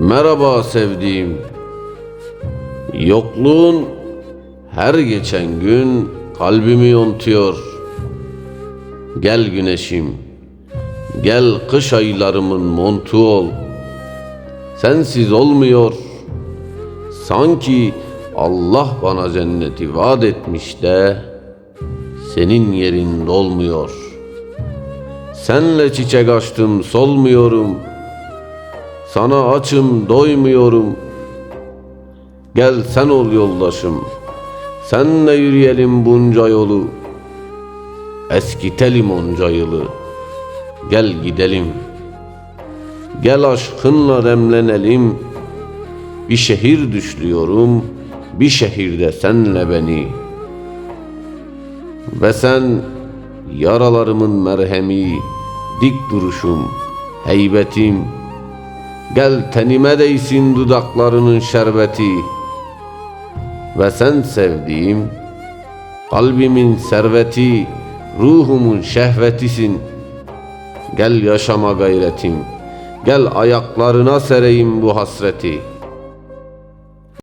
Merhaba sevdiğim. Yokluğun her geçen gün kalbimi yontuyor. Gel güneşim. Gel kış aylarımın montu ol. Sensiz olmuyor. Sanki Allah bana cenneti vaat etmiş de senin yerin dolmuyor. Senle çiçek açtım solmuyorum. Sana açım doymuyorum. Gel sen ol yoldaşım. Senle yürüyelim bunca yolu. Eskitelim onca yılı. Gel gidelim. Gel aşkınla demlenelim. Bir şehir düşlüyorum. Bir şehirde senle beni. Ve sen yaralarımın merhemi, dik duruşum, heybetim. Gel tenime değsin dudaklarının şerbeti. Ve sen sevdiğim, kalbimin serveti, ruhumun şehvetisin. Gel yaşama gayretim, gel ayaklarına sereyim bu hasreti.''